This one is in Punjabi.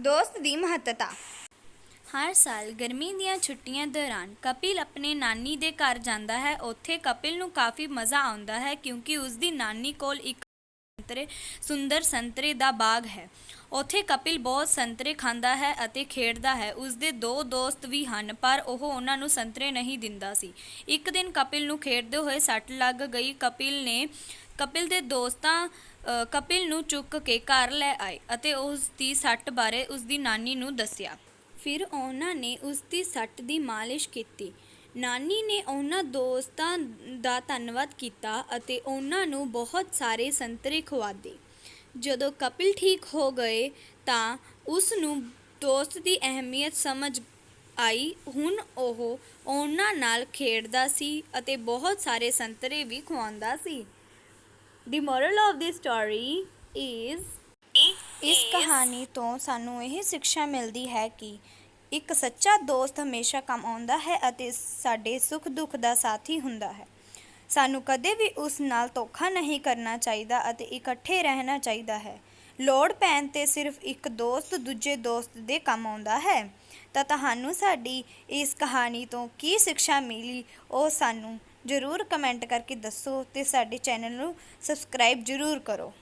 ਦੋਸਤ ਦੀ ਮਹੱਤਤਾ। ਹਰ ਸਾਲ ਗਰਮੀ ਦੀਆਂ ਛੁੱਟੀਆਂ ਦੌਰਾਨ ਕਪਿਲ ਆਪਣੇ ਨਾਨੀ ਦੇ ਘਰ ਜਾਂਦਾ ਹੈ। ਉੱਥੇ ਕਪਿਲ ਨੂੰ ਕਾਫੀ ਮਜ਼ਾ ਆਉਂਦਾ ਹੈ ਕਿਉਂਕਿ ਉਸ ਦੀ ਨਾਨੀ ਕੋਲ ਇੱਕ ਸੰਤਰੇ ਸੁੰਦਰ ਸੰਤਰੇ ਦਾ ਬਾਗ ਹੈ। ਉੱਥੇ ਕਪਿਲ ਬਹੁਤ ਸੰਤਰੇ ਖਾਂਦਾ ਹੈ ਅਤੇ ਖੇਡਦਾ ਹੈ। ਉਸ ਦੇ ਦੋ ਦੋਸਤ ਵੀ ਹਨ, ਪਰ ਉਹ ਉਹਨਾਂ ਨੂੰ ਸੰਤਰੇ ਨਹੀਂ ਦਿੰਦਾ ਸੀ। ਇੱਕ ਦਿਨ ਕਪਿਲ ਨੂੰ ਖੇਡਦੇ ਹੋਏ ਸੱਟ ਲੱਗ ਗਈ। ਕਪਿਲ ਨੇ, ਕਪਿਲ ਦੇ ਦੋਸਤਾਂ ਕਪਿਲ ਨੂੰ ਚੁੱਕ ਕੇ ਘਰ ਲੈ ਆਏ ਅਤੇ ਉਸ ਦੀ ਸੱਟ ਬਾਰੇ ਉਸ ਦੀ ਨਾਨੀ ਨੂੰ ਦੱਸਿਆ। ਫਿਰ ਉਹਨਾਂ ਨੇ ਉਸ ਦੀ ਸੱਟ ਦੀ ਮਾਲਿਸ਼ ਕੀਤੀ। ਨਾਨੀ ਨੇ ਉਹਨਾਂ ਦੋਸਤਾਂ ਦਾ ਧੰਨਵਾਦ ਕੀਤਾ ਅਤੇ ਉਹਨਾਂ ਨੂੰ ਬਹੁਤ ਸਾਰੇ ਸੰਤਰੇ ਖਵਾਦੇ। ਜਦੋਂ ਕਪਿਲ ਠੀਕ ਹੋ ਗਏ ਤਾਂ ਉਸ ਨੂੰ ਦੋਸਤ ਦੀ ਅਹਿਮੀਅਤ ਸਮਝ ਆਈ। ਹੁਣ ਉਹ ਉਹਨਾਂ ਨਾਲ ਖੇਡਦਾ ਸੀ ਅਤੇ ਬਹੁਤ ਸਾਰੇ ਸੰਤਰੇ ਵੀ ਖਵਾਉਂਦਾ ਸੀ। The moral of the story is ਇਸ ਕਹਾਣੀ ਤੋਂ ਸਾਨੂੰ ਇਹ ਸਿੱਖਿਆ ਮਿਲਦੀ ਹੈ ਕਿ ਇੱਕ ਸੱਚਾ ਦੋਸਤ ਹਮੇਸ਼ਾ ਕੰਮ ਆਉਂਦਾ ਹੈ ਅਤੇ ਸਾਡੇ ਸੁੱਖ ਦੁੱਖ ਦਾ ਸਾਥੀ ਹੁੰਦਾ ਹੈ। ਸਾਨੂੰ ਕਦੇ ਵੀ ਉਸ ਨਾਲ ਧੋਖਾ ਨਹੀਂ ਕਰਨਾ ਚਾਹੀਦਾ ਅਤੇ ਇਕੱਠੇ ਰਹਿਣਾ ਚਾਹੀਦਾ ਹੈ। ਲੋੜ ਪੈਣ ਤੇ ਸਿਰਫ ਇੱਕ ਦੋਸਤ ਦੂਜੇ ਦੋਸਤ ਦੇ ਕੰਮ ਆਉਂਦਾ ਹੈ। ਤਾਂ ਤੁਹਾਨੂੰ ਸਾਡੀ ਇਸ ਕਹਾਣੀ ਤੋਂ ਕੀ ਸਿੱਖਿਆ ਮਿਲੀ, ਉਹ ਸਾਨੂੰ ਜ਼ਰੂਰ ਕਮੈਂਟ ਕਰਕੇ ਦੱਸੋ ਤੇ ਸਾਡੇ ਚੈਨਲ ਨੂੰ ਸਬਸਕ੍ਰਾਈਬ ਜ਼ਰੂਰ ਕਰੋ।